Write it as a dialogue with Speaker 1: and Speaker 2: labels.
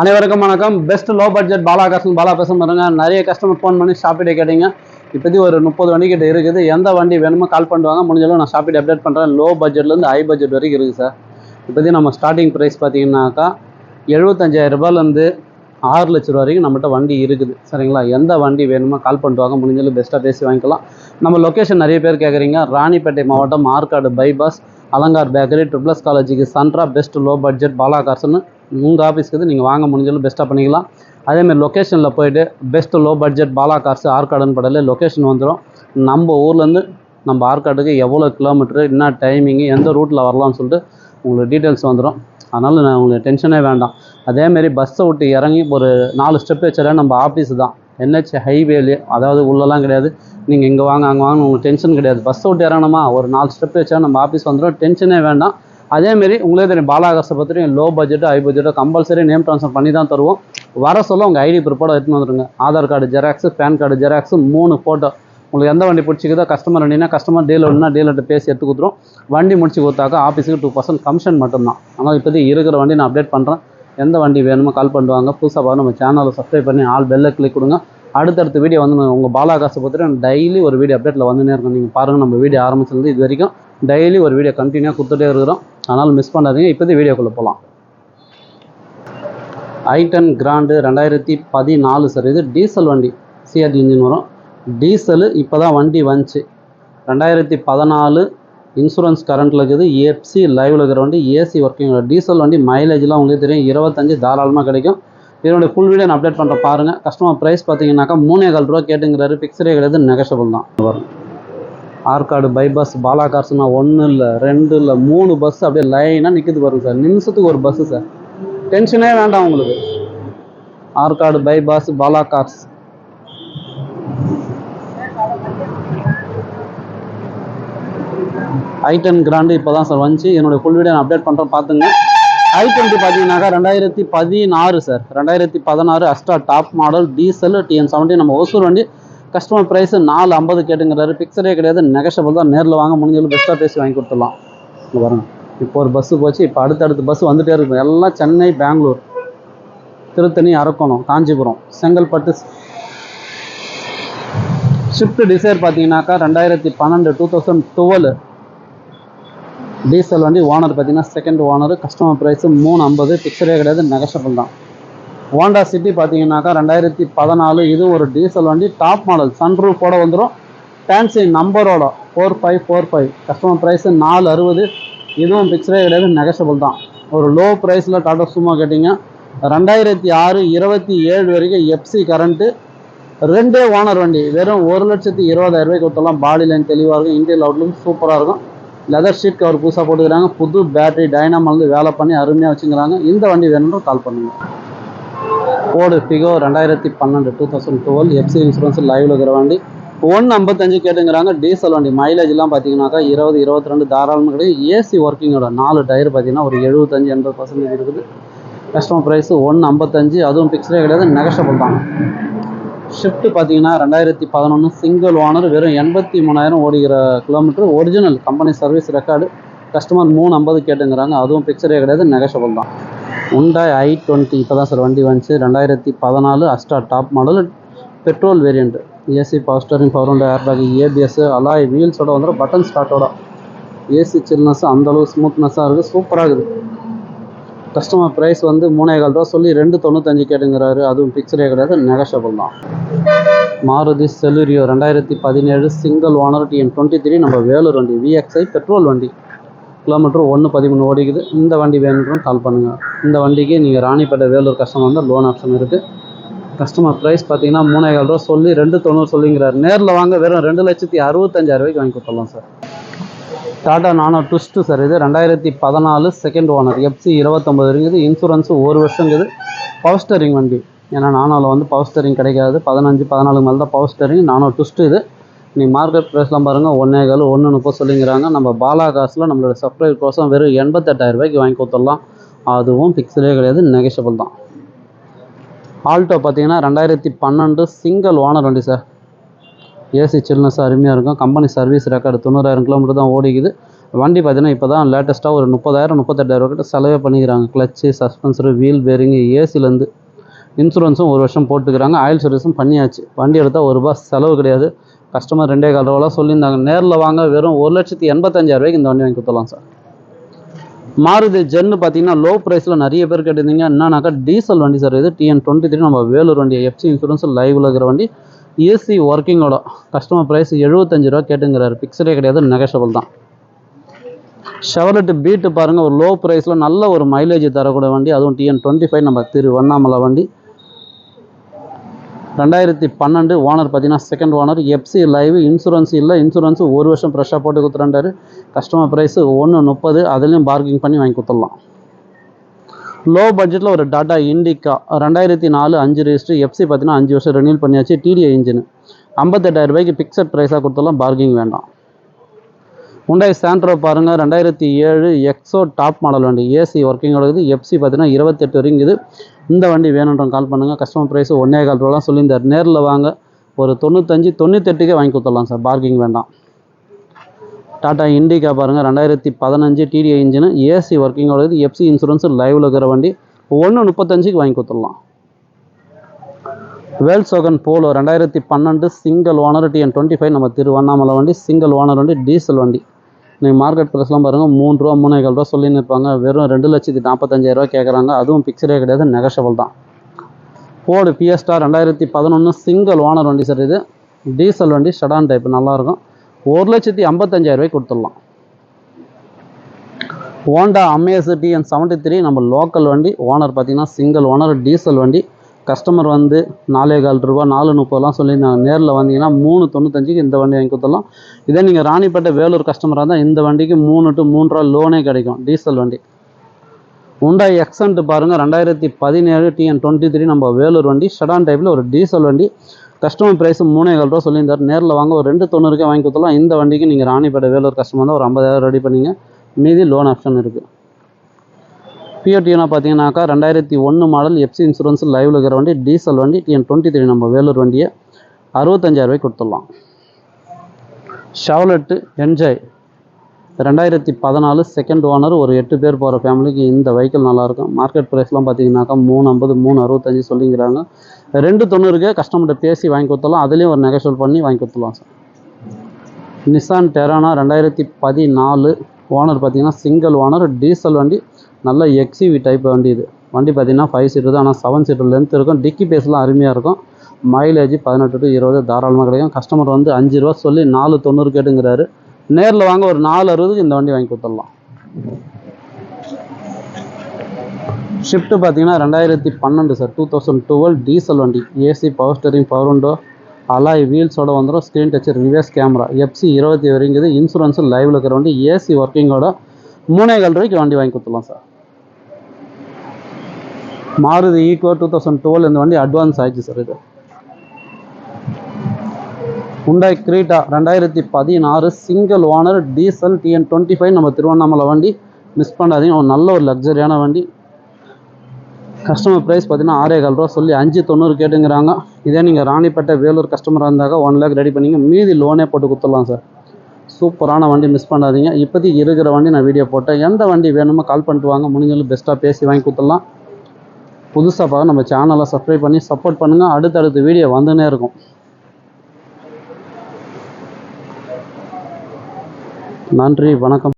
Speaker 1: அனைவருக்கும் வணக்கம். Best low budget Balakasan Bala பேச பாருங்க. நிறைய கஸ்டமர் ஃபோன் பண்ணி ஷாப்பிட்டே கேட்டீங்க. இப்போதைக்கு ஒரு முப்பது வண்டிக்கிட்ட இருக்குது. எந்த வண்டி வேணுமோ கால் பண்ணுவாங்க முடிஞ்சாலும் நான் ஷாப்பிட் அப்டேட் பண்ணுறேன் லோ பட்ஜெட்லேருந்து ஹை பட்ஜெட் வரைக்கும் இருக்குது சார் இப்போதைக்கு நம்ம ஸ்டார்டிங் ப்ரைஸ் பார்த்தீங்கன்னாக்கா எழுபத்தஞ்சாயிரம் ரூபாயிலேருந்து ஆறு லட்ச ரூபா வரைக்கும் நம்மகிட்ட வண்டி இருக்குது. சரிங்களா? எந்த வண்டி வேணுமோ கால் பண்ணுவாங்க முடிஞ்சளவு முடிஞ்சாலும் பெஸ்ட்டாக பேசி வாங்கிக்கலாம். நம்ம லொக்கேஷன் நிறைய பேர் கேட்குறீங்க ராணிப்பேட்டை மாவட்டம் Arcot bypass Alankar bakery triples காலேஜுக்கு சன்ட்ரா பெஸ்ட் லோ பட்ஜெட் பாலா கார்ஸ்னு உங்கள் ஆஃபீஸ்க்கு வந்து நீங்கள் வாங்க முடிஞ்சாலும் பெஸ்ட்டாக பண்ணிக்கலாம். அதேமாதிரி லொக்கேஷனில் போயிட்டு best low budget Bala cars ஆற்காடுன்னு படல லொக்கேஷன் வந்துடும் நம்ம ஊர்லேருந்து நம்ம ஆற்காடுக்கு எவ்வளோ கிலோமீட்ரு என்ன டைமிங்கு எந்த ரூட்டில் வரலாம்னு சொல்லிட்டு உங்களுக்கு டீட்டெயில்ஸ் வந்துடும் அதனால் நான் உங்களுக்கு டென்ஷனே வேண்டாம். அதேமாரி பஸ்ஸை விட்டு இறங்கி ஒரு நாலு ஸ்டெப் வச்சாலே நம்ம ஆஃபீஸ் தான். என்ஹெச் ஹைவேலே அதாவது உள்ளலாம் கிடையாது. நீங்கள் இங்கே வாங்க அங்கே வாங்க உங்களுக்கு டென்ஷன் கிடையாது. பஸ்ஸை விட்டு இறங்கணுமா? ஒரு நாலு ஸ்டெப் வச்சா நம்ம ஆஃபீஸ் வந்துடும் டென்ஷனே வேண்டாம். அதேமாரி உங்களே தெரியும் பாலாகாசை பற்றியும் லோ பட்ஜெட்டோ ஹை பட்ஜெட்டோ கம்பல்சரி நேம் ட்ரான்ஸ்ஃபர் பண்ணி தான் தருவோம். வர சொல்ல உங்கள் ஐடி ப்ரிப்போர்ட் எடுத்துன்னு வந்துருங்க. Aadhaar card xerox PAN card xerox மூணு ஃபோட்டோ உங்களுக்கு எந்த வண்டி பிடிச்சிக்குதோ கஸ்டமர் வண்டினா கஸ்டமர் டீலர்னா டீலர்கிட்ட பேசி எடுத்து கொடுத்துரும் வண்டி முடிச்சு கொடுத்தாக்கா ஆஃபீஸுக்கு டூ பர்சன்ட் கமிஷன் மட்டும்தான். ஆனால் இப்போதைக்கு இருக்கிற வண்டி நான் அப்டேட் பண்ணுறேன் எந்த வண்டி வேணுமோ கால் பண்ணுவாங்க. புதுசாக பார்த்து நம்ம சேனலை சப்ஸ்கிரைப் பண்ணி ஆல் பெல்லை கிளிக் கொடுங்க. அடுத்தடுத்த வீடியோ வந்து உங்கள் பாலாகாசை பற்றி டெய்லி ஒரு வீடியோ அப்டேட்டில் வந்துனே இருக்கும் நீங்கள் பாருங்கள் நம்ம வீடியோ ஆரம்பிச்சிருந்து இது வரைக்கும் டெய்லி ஒரு வீடியோ கண்டினியூவாக கொடுத்துட்டே இருக்கிறோம். அதனால் மிஸ் பண்ணாதீங்க. இப்போதே வீடியோக்குள்ளே போகலாம் ஐட்டன் கிராண்டு ரெண்டாயிரத்தி பதினாலு சார் இது டீசல் வண்டி சிஆர்டி இன்ஜின் வரும். டீசலு இப்போ தான் வண்டி வந்துச்சு. ரெண்டாயிரத்தி பதினாலு இன்சூரன்ஸ் கரண்ட்டில் இருக்குது. எஃப்சி லைவில் இருக்கிற வண்டி ஏசி ஒர்க்கிங் டீசல் வண்டி மைலேஜ்லாம் உங்களுக்கு தெரியும். இருபத்தஞ்சி தாராளமாக கிடைக்கும். இதனுடைய ஃபுல் வீடியோ நான் அப்டேட் பண்ணுற பாருங்கள் கஸ்டமர் ப்ரைஸ் பார்த்தீங்கன்னாக்கா மூணே கால் ரூபா கேட்டுங்கிறாரு. ஃபிக்ஸ்டே கிடையாது நெகஷபிள் தான். வரும் ஆற்காடு பைபாஸ் பாலாகார்ஸ்னா ஒன்று இல்லை ரெண்டு இல்லை மூணு பஸ் அப்படியே லைனாக நிற்குது பாருங்க சார். நிமிஷத்துக்கு ஒரு பஸ்ஸு சார். டென்ஷனே வேண்டாம் உங்களுக்கு. Arcot bypass Bala cars. I ten grand இப்போ தான் சார் வந்துச்சு. என்னுடைய ஃபுல் வீடியோ நான் அப்டேட் பண்ணுறேன் பார்த்துங்க ஐ டுவெண்ட்டி பார்த்தீங்கன்னாக்கா ரெண்டாயிரத்தி பதினாறு சார். ரெண்டாயிரத்தி பதினாறு Asta top model diesel TN seventy நம்ம ஒசூர் வண்டி கஸ்டமர் ப்ரைஸு நாலு ஐம்பது கேட்டுங்கிறாரு. பிக்சரே கிடையாது. நெகஷபிள் தான். நேரில் வாங்க முடிஞ்சாலும் பெஸ்ட்டாக பேசி வாங்கி கொடுத்துடலாம். இங்கே பாருங்கள் இப்போ ஒரு பஸ்ஸு போச்சு. இப்போ அடுத்தடுத்து பஸ் வந்துகிட்டே இருக்கும். எல்லாம் சென்னை பெங்களூர் திருத்தணி அரக்கோணம் காஞ்சிபுரம் செங்கல்பட்டு ஷிஃப்ட் டிசைர் பார்த்தீங்கன்னாக்கா ரெண்டாயிரத்தி பன்னெண்டு டூ தௌசண்ட் டுவெல் டீசல் வண்டி ஓனர் பார்த்தீங்கன்னா செகண்ட் ஓனர் கஸ்டமர் ப்ரைஸு மூணு ஐம்பது. பிக்சரே கிடையாது. நெகஷபிள் தான். ஹோண்டா சிட்டி பார்த்தீங்கன்னாக்கா ரெண்டாயிரத்தி பதினாலு இது ஒரு டீசல் வண்டி டாப் மாடல் சன்ரூஃபோட வந்துடும் ஃபேன்சி நம்பரோட four five four five customer price நாலு அறுபது. இதுவும் பிக்சரே கிடையாது நெகஷபிள் தான். ஒரு லோ ப்ரைஸில் டாடா சும்மா கேட்டிங்க. ரெண்டாயிரத்தி ஆறு இருபத்தி ஏழு வரைக்கும் எஃப்சி கரண்ட்டு ரெண்டே ஓனர் வண்டி. வெறும் ஒரு லட்சத்தி இருபதாயிரம் ரூபாய்க்கு கொடுத்தலாம் பாடி லைன் தெளிவாக இருக்கும். இன்டீரியல் அவுட்லுக் சூப்பராக இருக்கும். லெதர் ஷீட் கவர் புதுசாக போட்டுக்கிறாங்க. புது பேட்டரி டைனாமல் வந்து வேலை பண்ணி அருமையாக வச்சுக்கிறாங்க. இந்த வண்டி வேணும்னு கால் பண்ணுங்கள் ஃபோர்டு ஃபிகோ ரெண்டாயிரத்தி பன்னெண்டு two thousand twelve FC insurance லைவில் இருக்கிற வண்டி. ஒன்று ஐம்பத்தஞ்சு கேட்டுங்கிறாங்க. டீசல் வண்டி. மைலேஜ்லாம் பார்த்தீங்கன்னாக்கா இருபது இருபத்தி ரெண்டு தாராளமாக கிடையாது ஏசி ஒர்க்கிங்கோட நாலு டயர் பார்த்தீங்கன்னா ஒரு எழுபத்தஞ்சு எண்பது பர்சன்டேஜ் இருக்குது. கஸ்டமர் ப்ரைஸு ஒன்று ஐம்பத்தஞ்சு அதுவும் பிக்சரே கிடையாது நெகஷபிள் தான். ஷிஃப்ட் பார்த்தீங்கன்னா ரெண்டாயிரத்தி பதினொன்று சிங்கிள் ஓனர் வெறும் எண்பத்தி மூணாயிரம் ஓடுகிற kilometre original company service record customer மூணு ஐம்பது கேட்டுங்கிறாங்க. அதுவும் பிக்சரே கிடையாது நெகஷபிள் தான். உண்டாய் ஐ டுவெண்ட்டி இப்போ தான் சார் வண்டி வந்துச்சு. ரெண்டாயிரத்தி பதினாலு Asta top model petrol variant AC power steering power உண்டு ஏர் பேக் ஏபிஎஸ் அலாய் வீல்ஸோட வந்துடும் பட்டன் ஸ்டார்ட்டோட ஏசி சில்னஸ் அந்தளவு ஸ்மூத்னஸாக இருக்குது சூப்பராக இருக்குது. கஸ்டமர் ப்ரைஸ் வந்து மூணே கால் ரூபா சொல்லி ரெண்டு தொண்ணூத்தஞ்சு கேட்டுங்கிறாரு. அதுவும் பிக்சரே கிடையாது. நெகஷபிள் தான். மாருதி செலுரியோ ரெண்டாயிரத்தி பதினேழு single owner TN twenty three நம்ம வேலூர் வண்டி விஎக்ஸ்ஐ பெட்ரோல் வண்டி. கிலோமீட்டர் ஒன்று பதிமூணு ஓடிக்குது. இந்த வண்டி வேணும்னு கால் பண்ணுங்கள் இந்த வண்டிக்கு நீங்கள் ராணிப்பேட்டை வேலூர் கஸ்டமர் வந்து லோன் ஆப்ஷன் இருக்குது கஸ்டமர் ப்ரைஸ் பார்த்தீங்கன்னா மூணே ஏழு ரூபா சொல்லி ரெண்டு தொண்ணூறு சொல்லிங்கிறார். நேரில் வாங்க வெறும் ரெண்டு லட்சத்தி அறுபத்தஞ்சாயிரம் ரூபாய்க்கு வாங்கி கொடுத்துடலாம் sir. Tata Nano twist sir இது ரெண்டாயிரத்தி பதினாலு செகண்ட் ஓனர் எஃப்சி இருபத்தொம்பது இருக்குது. இன்சூரன்ஸு ஒரு வருஷம் இருக்குது. பவர் ஸ்டரிங் வண்டி. ஏன்னா நானோவில் வந்து பவர் ஸ்டரிங் கிடைக்காது. பதினஞ்சு பதினாலு மேலே தான் பவர் ஸ்டரிங் நானோ ட்விஸ்ட்டு இது. நீ மார்க்கெட் ப்ரைஸ்லாம் பாருங்கள் ஒன்றே கால் ஒன்று முப்பது சொல்லிங்கிறாங்க. நம்ம பாலா காசில் நம்மளோட சப்ஸ்கிரைப் கோசம் வெறும் எண்பத்தெட்டாயிரம் ரூபாய்க்கு வாங்கி கொடுத்துடலாம். அதுவும் ஃபிக்ஸ்டே கிடையாது நெகஷபிள் தான். ஆல்டோ பார்த்தீங்கன்னா ரெண்டாயிரத்தி பன்னெண்டு சிங்கிள் ஓனர் வண்டி சார் ஏசி சில்னஸ் அருமையாக இருக்கும். கம்பெனி சர்வீஸ் ரெக்கார்டு தொண்ணூறாயிரம் கிலோமீட்டர் தான் ஓடிக்குது. வண்டி பார்த்தீங்கன்னா இப்போ தான் லேட்டஸ்ட்டாக ஒரு முப்பதாயிரம் முப்பத்தெட்டாயிரம் கிட்ட செலவே பண்ணிக்கிறாங்க. கிளச்சு சஸ்பென்சரு வீல் பேரிங்கு ஏசிலேருந்து இன்சூரன்ஸும் ஒரு வருஷம் போட்டுக்கிறாங்க. ஆயில் சர்வீஸும் பண்ணியாச்சு. வண்டி எடுத்தால் ஒரு ரூபா செலவு கிடையாது. கஸ்டமர் ரெண்டே கால் ரூபாலாம் சொல்லியிருந்தாங்க. நேரில் வாங்க வெறும் ஒரு லட்சத்தி எண்பத்தஞ்சாயிரம் ரூபாய்க்கு இந்த வண்டி வாங்கி கொடுத்துலாம் சார். மாருதி ஜென்னு பார்த்தீங்கன்னா லோ ப்ரைஸில் நிறைய பேர் கேட்டிருந்தீங்க என்னன்னாக்கா டீசல் வண்டி சார் இது. டிஎன் டுவெண்ட்டி த்ரீ நம்ம வேலூர் வண்டி எஃப்சி இன்சூரன்ஸ் லைவில் இருக்கிற வண்டி. ஏசி ஒர்க்கிங்கோட கஸ்டமர் ப்ரைஸ் எழுபத்தஞ்சு ரூபா கேட்டுங்கிறாரு. பிக்சரே கிடையாது நெகஷபிள் தான். ஷெவலெட் பீட்டு பாருங்கள் ஒரு லோ ப்ரைஸில் நல்ல ஒரு மைலேஜ் தரக்கூடிய வண்டி. அதுவும் டிஎன் டுவெண்ட்டி ஃபைவ் நம்ம திரு வண்ணாமலை வண்டி. ரெண்டாயிரத்தி பன்னெண்டு ஓனர் பார்த்தீங்கன்னா second owner FC live insurance இல்லை இன்சூரன்ஸு ஒரு வருஷம் ஃப்ரெஷ்ஷாக போட்டு கொடுத்துறாரு கஸ்டமர் ப்ரைஸு ஒன்று முப்பது அதுலேயும் பார்க்கிங் பண்ணி வாங்கி கொடுத்துடலாம். லோ பட்ஜெட்டில் ஒரு டாட்டா இண்டிகா ரெண்டாயிரத்தி நாலு அஞ்சு ரெஜிஸ்ட்ரி எஃப்சி பார்த்தீங்கன்னா அஞ்சு வருஷம் ரெனியூல் பண்ணியாச்சு டிடிஐ இன்ஜின் ஐம்பத்தெட்டாயிரம் ரூபாய்க்கு பிக்சட் ப்ரைஸாக கொடுத்துடலாம் பார்க்கிங் வேண்டாம். உண்டாய் சாண்ட்ரோ பாருங்கள் ரெண்டாயிரத்தி ஏழு எக்ஸோ டாப் மாடல் வண்டி ஏசி ஒர்க்கிங் இருக்குது. எஃப்சி பார்த்தீங்கன்னா இருபத்தெட்டு வரைக்கும் இது. இந்த வண்டி வேணுன்றவங்க கால் பண்ணுங்கள் கஸ்டமர் ப்ரைஸ் ஒன்றே கால் ரூபாலாம் சொல்லியிருந்தார். நேரில் வாங்க. ஒரு தொண்ணூத்தஞ்சு தொண்ணூத்தெட்டுக்கே வாங்கி கொடுத்துடலாம் சார். பார்க்கிங் வேண்டாம். டாடா இண்டிகா பாருங்கள் ரெண்டாயிரத்தி பதினஞ்சு டிடிஐ இன்ஜினு ஏசி ஒர்க்கிங்கோட எஃப்சி இன்சூரன்ஸ் லைவில் இருக்கிற வண்டி. ஒன்று முப்பத்தஞ்சுக்கு வாங்கி கொடுத்துடலாம். வேல்சோகன் போலோ ரெண்டாயிரத்தி பன்னெண்டு single owner TN twenty five நம்ம திருவண்ணாமலை வண்டி சிங்கிள் ஓனர் வண்டி டீசல் வண்டி. நீங்கள் மார்க்கெட் ப்ரைஸ்லாம் பாருங்கள் மூணு ரூபா மூணேகால் ரூபா சொல்லி இருப்பாங்க. வெறும் ரெண்டு லட்சத்தி நாற்பத்தஞ்சாயிரரூவா கேட்குறாங்க அதுவும் பிக்சரே கிடையாது நெகஷபிள் தான். ஃபோர்டு பிஎஸ்டா ரெண்டாயிரத்தி பதினொன்று சிங்கிள் ஓனர் வண்டி சார் இது. டீசல் வண்டி ஷடான் டைப் நல்லாயிருக்கும். ஒரு லட்சத்தி ஐம்பத்தஞ்சாயிரரூவாய்க்கு கொடுத்துடலாம். Honda Amaze TN seventy three நம்ம லோக்கல் வண்டி ஓனர் பார்த்தீங்கன்னா சிங்கிள் ஓனர் டீசல் வண்டி. கஸ்டமர் வந்து நாலே கால் ரூபா நாலு முப்பதுலாம் சொல்லியிருந்தாங்க நேரில் வந்தீங்கன்னா மூணு தொண்ணூத்தஞ்சுக்கு இந்த வண்டி வாங்கி கொடுத்துடலாம். இதே நீங்கள் ராணிப்பேட்டை வேலூர் கஸ்டமராக இருந்தால் இந்த வண்டிக்கு மூணு டு மூணு லோனே கிடைக்கும் டீசல் வண்டி. உண்டாய் எக்ஸன்ட் பாருங்கள் ரெண்டாயிரத்தி பதினேழு டிஎன் டுவெண்ட்டி த்ரீ நம்ம வேலூர் வண்டி ஷடான் டைப்பில் ஒரு டீசல் வண்டி. கஸ்டமர் ப்ரைஸ் மூணே கால் ரூபா சொல்லியிருந்தார். நேரில் வாங்க ஒரு ரெண்டு தொண்ணூறுக்கே வாங்கி கொடுத்துலாம் இந்த வண்டிக்கு நீங்கள் ராணிப்பேட்டை வேலூர் கஸ்டமர் தான் ஒரு ஐம்பதாயிரம் ரெடி பண்ணிங்க. மீதி லோன் ஆப்ஷன் இருக்குது பிஓடினா பார்த்தீங்கன்னாக்கா ரெண்டாயிரத்தி ஒன்று மாடல் எஃப்சி இன்சூரன்ஸ் லைவில் இருக்கிற வண்டி டீசல் வண்டி டிஎன் டுவெண்ட்டி த்ரீ நம்ம வேலூர் வண்டியை அறுபத்தஞ்சாயிரரூபாய்க்கு கொடுத்துடலாம். ஷவலெட்டு என்ஜாய் ரெண்டாயிரத்தி பதினாலு செகண்ட் ஓனர் ஒரு எட்டு பேர் போகிற ஃபேமிலிக்கு இந்த வெஹிக்கிள் நல்லாயிருக்கும். மார்க்கெட் ப்ரைஸ்லாம் பார்த்தீங்கன்னாக்கா மூணு ஐம்பது மூணு அறுபத்தஞ்சு சொல்லிங்கிறாங்க. ரெண்டு தொண்ணூறுக்கே கஸ்டமர்கிட்ட பேசி வாங்கி கொடுத்தலாம் அதுலேயும் ஒரு நெகோஷியல் பண்ணி வாங்கி கொடுத்துலாம் சார் நிசான் டெரானா ரெண்டாயிரத்தி பதினாலு ஓனர் பார்த்தீங்கன்னா சிங்கிள் ஓனர் டீசல் வண்டி நல்ல எக்ஸிவி டைப் வண்டி இது. வண்டி பார்த்தீங்கன்னா ஃபைவ் சீட்டர் தான். ஆனால் செவன் சீட்டர் லென்த் இருக்கும். டிக்கி பேஸ்லாம் அருமையாக இருக்கும். மைலேஜ் பதினெட்டு டு இருபது தாராளமாக கிடைக்கும். கஸ்டமர் வந்து அஞ்சு ரூபா சொல்லி நாலு தொண்ணூறு கேட்டுங்கிறாரு. நேரில் வாங்க ஒரு நாலு அறுபதுக்கு இந்த வண்டி வாங்கி கொடுத்துடலாம். ஷிஃப்ட்டு பார்த்தீங்கன்னா ரெண்டாயிரத்தி பன்னெண்டு sir two thousand twelve diesel வண்டி. ஏசி பவர் ஸ்டரிங் பவர் உண்டோ அலாய் வீல்ஸோட வந்துடும் screen touch reverse camera FC இருபத்தி வரைங்குது இன்சூரன்ஸும் லைவில் இருக்கிற வண்டி. ஏசி ஒர்க்கிங்கோட மூணே கால் ரூபாய்க்கு வண்டி வாங்கி கொடுத்துடலாம் sir Maruti Eeco two thousand twelve இந்த வண்டி அட்வான்ஸ் ஆயிடுச்சு சார் இது. உண்டாய் கிரீட்டா ரெண்டாயிரத்தி பதினாறு single owner diesel TN twenty five நம்ம திருவண்ணாமலை வண்டி. மிஸ் பண்ணாதீங்க ஒரு நல்ல ஒரு லக்ஸரியான வண்டி. கஸ்டமர் ப்ரைஸ் பார்த்தீங்கன்னா ஆறே கால் ரூபா சொல்லி அஞ்சு தொண்ணூறு கேட்டுங்கிறாங்க. இதே நீங்கள் ராணிப்பேட்டை வேலூர் கஸ்டமராக இருந்தாக்க ஒன் லேக் ரெடி பண்ணிங்க. மீதி லோனே போட்டு கொடுத்துடலாம் சார் சூப்பரான வண்டி மிஸ் பண்ணாதீங்க. இப்போதைக்கு இருக்கிற வண்டி நான் வீடியோ போட்டேன். எந்த வண்டி வேணுமோ கால் பண்ணிட்டு வாங்க. முடிஞ்சாலும் பெஸ்ட்டாக பேசி வாங்கி கொடுத்துடலாம் புதுசாக பார்க்க நம்ம சேனலை சப்ஸ்கிரைப் பண்ணி சப்போர்ட் பண்ணுங்கள் அடுத்தடுத்த வீடியோ வந்துன்னே இருக்கும். நன்றி வணக்கம்.